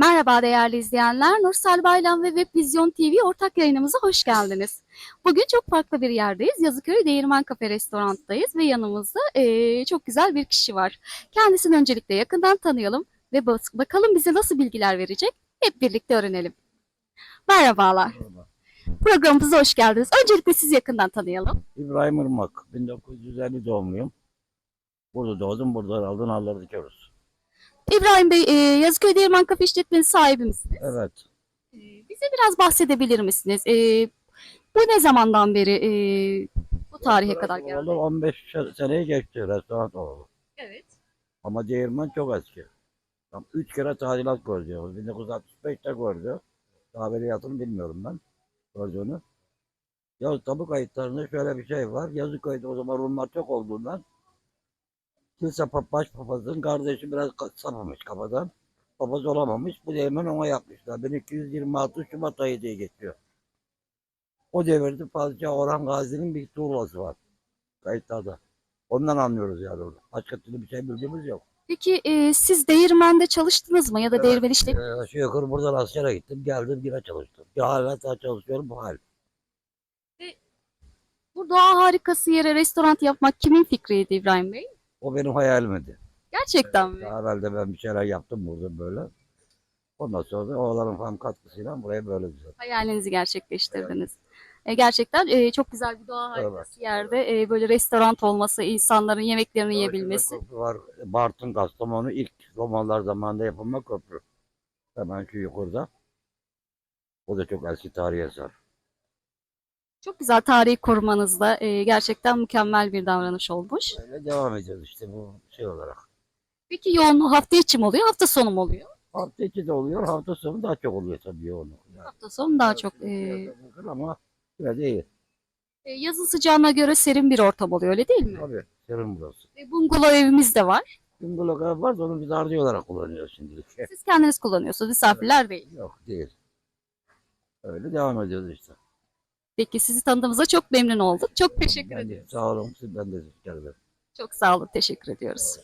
Merhaba değerli izleyenler. Nursel Baylan ve Web Vizyon TV ortak yayınımıza hoş geldiniz. Bugün çok farklı bir yerdeyiz. Yazıköy Değirmen Kafe Restorant'tayız ve yanımızda eee, çok güzel bir kişi var. Kendisini öncelikle yakından tanıyalım ve bak- bakalım bize nasıl bilgiler verecek. Hep birlikte öğrenelim. Merhabalar. Programımıza hoş geldiniz. Öncelikle sizi yakından tanıyalım. İbrahim Irmak, 1950 doğumluyum. Burada doğdum, burada aldım, alları dikiyoruz. İbrahim Bey, eee, Yazıköy Değirmen Kafe işletmenin sahibi misiniz? Evet, Ee, Bize biraz bahsedebilir misiniz? Ee, bu ne zamandan beri ee, bu tarihe kadar geldi? Oldu 15 seneyi geçti restoran oldu. Evet. Ama değirmen çok eski. Tam 3 kere tadilat gördü. 1965'te gördü. Daha beliyatını bilmiyorum ben gördüğünü. Ya tabu kayıtlarında şöyle bir şey var. Yazıköy'de o zaman Rumlar çok olduğundan kilise baş papazın kardeşi biraz sapamış kafadan. Papaz olamamış. Bu değirmen ona yapmışlar. 1226 Şubat ayı diye geçiyor. O devirde Padişah Orhan Gazi'nin bir tuğlası var. Kayıtlarda. Ondan anlıyoruz yani orada. Başka türlü bir şey bildiğimiz yok. Peki ee, siz değirmende çalıştınız mı ya da Evet. değirmen işlemi? Ee, aşağı yukarı buradan askere gittim. Geldim yine çalıştım. Ya hala daha çalışıyorum bu hal. Bu doğa harikası yere restoran yapmak kimin fikriydi İbrahim Bey? O benim hayalimdi. Gerçekten mi? Daha evvel de ben bir şeyler yaptım burada böyle. Ondan sonra da oğlanın falan katkısıyla buraya böyle güzel. Hayalinizi gerçekleştirdiniz. E, gerçekten e, çok güzel bir doğa harikası yerde e, böyle restoran olması, insanların yemeklerini yiyebilmesi. Köprü var. Bartın Kastamonu ilk Romalılar zamanında yapılma köprü. Hemen şu yukarıda. O da çok eski tarihi eser. Çok güzel tarihi korumanızda e, gerçekten mükemmel bir davranış olmuş. Böyle devam ediyoruz işte bu şey olarak. Peki yoğunluğu hafta içi mi oluyor, hafta sonu mu oluyor? Hafta içi de oluyor, hafta sonu daha çok oluyor tabii yoğunluk. Yani. Hafta sonu daha çok. e, Biraz ama de iyi. E, yazın sıcağına göre serin bir ortam oluyor öyle değil mi? Tabii serin burası. E, bungalov evimiz de var. Gümbülok ev var da onu biz ardı olarak kullanıyoruz şimdilik. Siz kendiniz kullanıyorsunuz, misafirler değil. Yok değil. Öyle devam ediyoruz işte. Peki sizi tanıdığımıza çok memnun olduk. Çok teşekkür ediyoruz. sağ olun, ben de teşekkür ederim. Çok sağ olun, teşekkür ediyoruz.